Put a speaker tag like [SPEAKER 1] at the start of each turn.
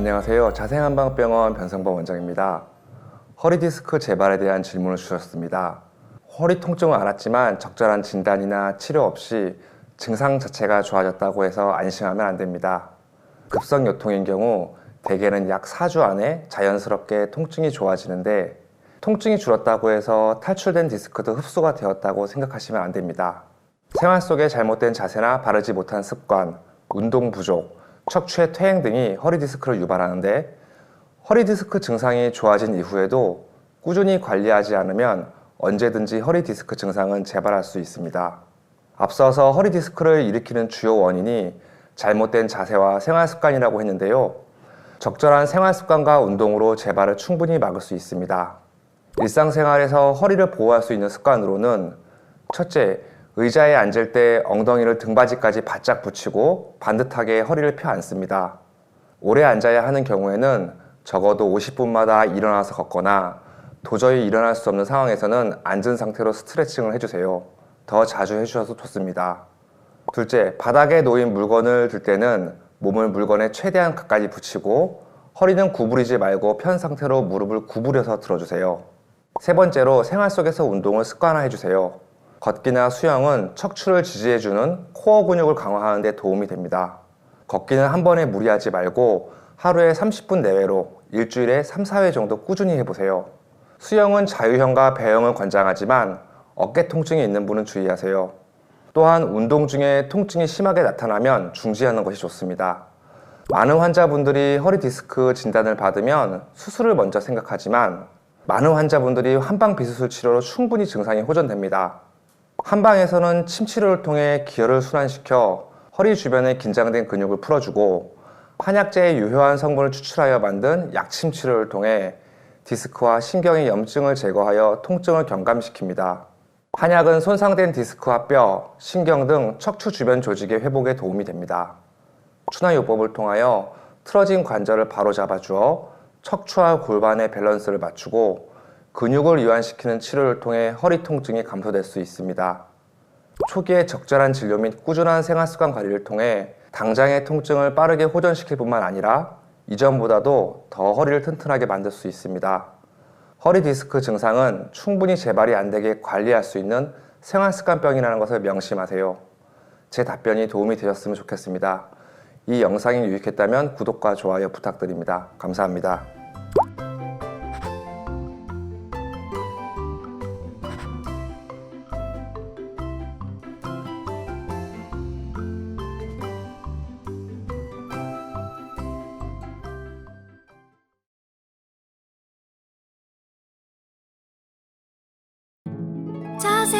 [SPEAKER 1] 안녕하세요. 자생한방병원 변성범 원장입니다. 허리 디스크 재발에 대한 질문을 주셨습니다. 허리 통증은 알았지만 적절한 진단이나 치료 없이 증상 자체가 좋아졌다고 해서 안심하면 안 됩니다. 급성 요통인 경우 대개는 약 4주 안에 자연스럽게 통증이 좋아지는데 통증이 줄었다고 해서 탈출된 디스크도 흡수가 되었다고 생각하시면 안 됩니다. 생활 속에 잘못된 자세나 바르지 못한 습관, 운동 부족, 척추의 퇴행 등이 허리 디스크를 유발하는데 허리 디스크 증상이 좋아진 이후에도 꾸준히 관리하지 않으면 언제든지 허리 디스크 증상은 재발할 수 있습니다. 앞서서 허리 디스크를 일으키는 주요 원인이 잘못된 자세와 생활 습관이라고 했는데요. 적절한 생활 습관과 운동으로 재발을 충분히 막을 수 있습니다. 일상생활에서 허리를 보호할 수 있는 습관으로는 첫째, 의자에 앉을 때 엉덩이를 등받이까지 바짝 붙이고 반듯하게 허리를 펴 앉습니다. 오래 앉아야 하는 경우에는 적어도 50분마다 일어나서 걷거나 도저히 일어날 수 없는 상황에서는 앉은 상태로 스트레칭을 해주세요. 더 자주 해주셔도 좋습니다. 둘째, 바닥에 놓인 물건을 들 때는 몸을 물건에 최대한 가까이 붙이고 허리는 구부리지 말고 편 상태로 무릎을 구부려서 들어주세요. 세 번째로 생활 속에서 운동을 습관화해 주세요. 걷기나 수영은 척추를 지지해주는 코어 근육을 강화하는 데 도움이 됩니다. 걷기는 한 번에 무리하지 말고 하루에 30분 내외로 일주일에 3, 4회 정도 꾸준히 해보세요. 수영은 자유형과 배영을 권장하지만 어깨 통증이 있는 분은 주의하세요. 또한 운동 중에 통증이 심하게 나타나면 중지하는 것이 좋습니다. 많은 환자분들이 허리 디스크 진단을 받으면 수술을 먼저 생각하지만 많은 환자분들이 한방 비수술 치료로 충분히 증상이 호전됩니다. 한방에서는 침 치료를 통해 기혈을 순환시켜 허리 주변의 긴장된 근육을 풀어주고 한약재의 유효한 성분을 추출하여 만든 약침 치료를 통해 디스크와 신경의 염증을 제거하여 통증을 경감시킵니다. 한약은 손상된 디스크와 뼈, 신경 등 척추 주변 조직의 회복에 도움이 됩니다. 추나요법을 통하여 틀어진 관절을 바로 잡아주어 척추와 골반의 밸런스를 맞추고 근육을 이완시키는 치료를 통해 허리 통증이 감소될 수 있습니다. 초기에 적절한 진료 및 꾸준한 생활 습관 관리를 통해 당장의 통증을 빠르게 호전시킬 뿐만 아니라 이전보다도 더 허리를 튼튼하게 만들 수 있습니다. 허리 디스크 증상은 충분히 재발이 안 되게 관리할 수 있는 생활 습관병이라는 것을 명심하세요. 제 답변이 도움이 되셨으면 좋겠습니다. 이 영상이 유익했다면 구독과 좋아요 부탁드립니다. 감사합니다.
[SPEAKER 2] 자세